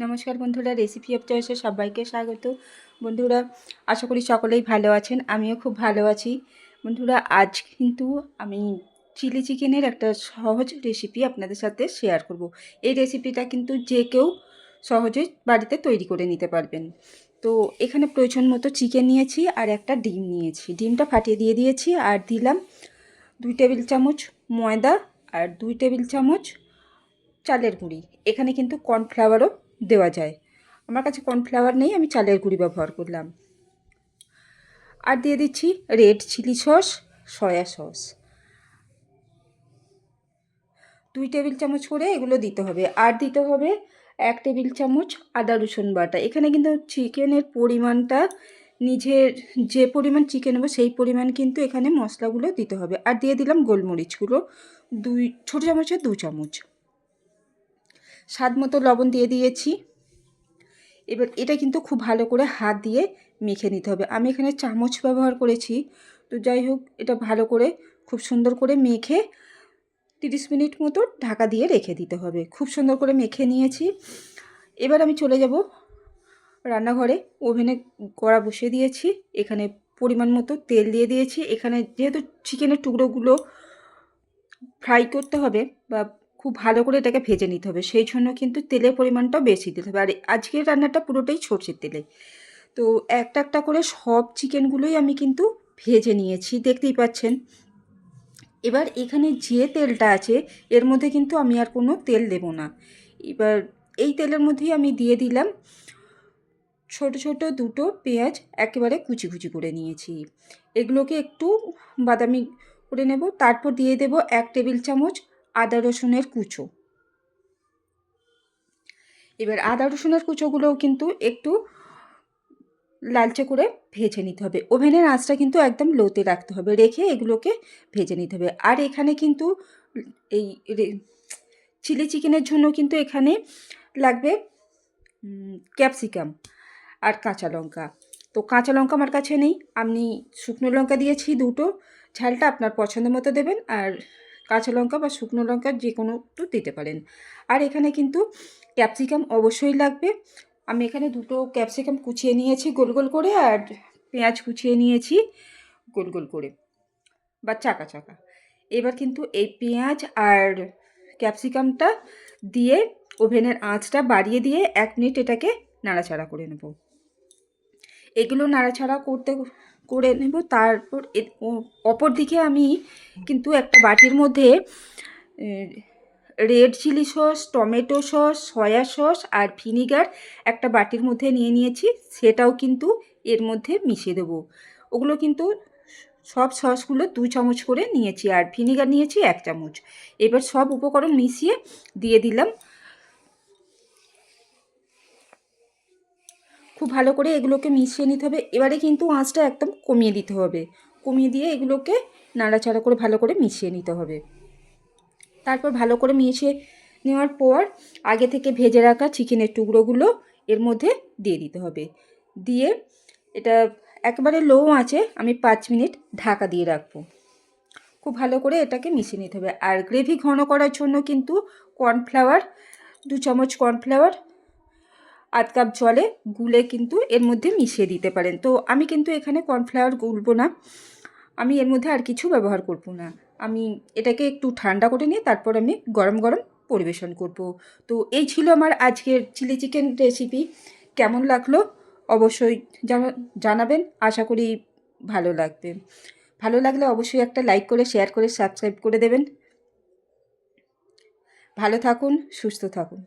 নমস্কার বন্ধুরা recipe of চয়েসে সবাইকে স্বাগত। বন্ধুরা, আশা করি সকলেই ভালো আছেন, আমিও খুব ভালো আছি। বন্ধুরা, আজ কিন্তু আমি চিলি চিকেনের একটা সহজ রেসিপি আপনাদের সাথে শেয়ার করব। এই রেসিপিটা কিন্তু যে কেউ সহজে বাড়িতে তৈরি করে নিতে পারবেন। তো এখানে প্রয়োজন মতো চিকেন নিয়েছি আর একটা ডিম নিয়েছি। ডিমটা ফাটিয়ে দিয়ে দিয়েছি আর দিলাম দুই টেবিল চামচ ময়দা আর দুই টেবিল চামচ চালের গুঁড়ি। এখানে কিন্তু কর্নফ্লাওয়ারও দেওয়া যায়। আমার কাছে কর্নফ্লাওয়ার নেই, আমি চালের গুঁড়ি ব্যবহার করলাম। আর দিয়ে দিচ্ছি red chilli sauce, soya sauce. দুই টেবিল চামচ করে এগুলো দিতে হবে। আর দিতে হবে এক টেবিল চামচ আদা রসুন বাটা। এখানে কিন্তু চিকেনের পরিমাণটা, নিজের যে পরিমাণ চিকেন নেব সেই পরিমাণ কিন্তু এখানে মশলাগুলো দিতে হবে। আর দিয়ে দিলাম গোলমরিচগুলো, দুই, ছোটো চামচের দু চামচ। স্বাদ মতো লবণ দিয়ে দিয়েছি। এবার এটা কিন্তু খুব ভালো করে হাত দিয়ে মেখে নিতে হবে। আমি এখানে চামচ ব্যবহার করেছি। তো যাই হোক, এটা ভালো করে খুব সুন্দর করে মেখে তিরিশ মিনিট মতো ঢাকা দিয়ে রেখে দিতে হবে। খুব সুন্দর করে মেখে নিয়েছি। এবার আমি চলে যাব রান্নাঘরে। ওভেনে কড়া বসিয়ে দিয়েছি। এখানে পরিমাণ মতো তেল দিয়ে দিয়েছি। এখানে যেহেতু চিকেনের টুকরোগুলো ফ্রাই করতে হবে বা খুব ভালো করে এটাকে ভেজে নিতে হবে। সেই জন্য কিন্তু তেলের পরিমাণটাও বেশি দিতে হবে। আর আজকের রান্নাটা পুরোটাই সর্ষের তেলে। তো একটা একটা করে সব চিকেনগুলোই আমি কিন্তু ভেজে নিয়েছি, দেখতেই পাচ্ছেন। এবার এখানে যে তেলটা আছে, এর মধ্যে কিন্তু আমি আর কোনো তেল দেব না। এবার এই তেলের মধ্যেই আমি দিয়ে দিলাম ছোট ছোট দুটো পেঁয়াজ, একেবারে কুচি কুচি করে নিয়েছি। এগুলোকে একটু বাদামি করে নেব। তারপর দিয়ে দেব এক টেবিল চামচ আদা রসুনের কুচো। এবার আদা রসুনের কুচোগুলোও কিন্তু একটু লালচে করে ভেজে নিতে হবে। ওভেনের আঁচটা কিন্তু একদম লোতে রাখতে হবে, রেখে এগুলোকে ভেজে নিতে হবে। আর এখানে কিন্তু এই চিলি চিকেনের জন্য কিন্তু এখানে লাগবে ক্যাপসিকাম আর কাঁচা লঙ্কা। তো কাঁচা লঙ্কা আমার কাছে নেই আপনি শুকনো লঙ্কা দিয়েছি দুটো, ঝালটা আপনার পছন্দ মতো দেবেন আর কাঁচা লঙ্কা বা শুকনো লঙ্কা যে কোনো একটু দিতে পারেন। আর এখানে কিন্তু ক্যাপসিকাম অবশ্যই লাগবে। আমি এখানে দুটো ক্যাপসিকাম কুচিয়ে নিয়েছি গোল গোল করে আর পেঁয়াজ কুচিয়ে নিয়েছি গোল গোল করে বা চাকা চাকা। এবার কিন্তু এই পেঁয়াজ আর ক্যাপসিকামটা দিয়ে ওভেনের আঁচটা বাড়িয়ে দিয়ে এক মিনিট এটাকে নাড়াচাড়া করে নেব। এগুলো নাড়াচাড়া করতে করে নেব। তারপর অপর দিকে আমি কিন্তু একটা বাটির মধ্যে red chilli sauce, tomato sauce, soya sauce আর ভিনিগার একটা বাটির মধ্যে নিয়ে নিয়েছি। সেটাও কিন্তু এর মধ্যে মিশিয়ে দেবো। ওগুলো কিন্তু সব সসগুলো দু চামচ করে নিয়েছি আর ভিনিগার নিয়েছি এক চামচ। এবার সব উপকরণ মিশিয়ে দিয়ে দিলাম। খুব ভালো করে এগুলোকে মিশিয়ে নিতে হবে। এবারে কিন্তু আঁচটা একদম কমিয়ে দিতে হবে। কমিয়ে দিয়ে এগুলোকে নাড়াচাড়া করে ভালো করে মিশিয়ে নিতে হবে। তারপর ভালো করে মিশিয়ে নেওয়ার পর আগে থেকে ভেজে রাখা চিকেনের টুকরোগুলো এর মধ্যে দিয়ে দিতে হবে। দিয়ে এটা একেবারে লো আছে আমি পাঁচ মিনিট ঢাকা দিয়ে রাখব। খুব ভালো করে এটাকে মিশিয়ে নিতে হবে। আর গ্রেভি ঘন করার জন্য কিন্তু কর্নফ্লাওয়ার, দু চামচ কর্নফ্লাওয়ার আধ কাপ জলে গুলে কিন্তু এর মধ্যে মিশিয়ে দিতে পারেন। তো আমি কিন্তু এখানে কর্নফ্লাওয়ার গুলবো না। আমি এর মধ্যে আর কিছু ব্যবহার করব না। আমি এটাকে একটু ঠান্ডা করে নিয়ে তারপর আমি গরম গরম পরিবেশন করব। তো এই ছিল আমার আজকের চিলি চিকেন রেসিপি কেমন লাগল? অবশ্যই জানাবেন। আশা করি ভালো লাগবে। ভালো লাগলে অবশ্যই একটা লাইক করে শেয়ার করে সাবস্ক্রাইব করে দেবেন। ভালো থাকুন, সুস্থ থাকুন।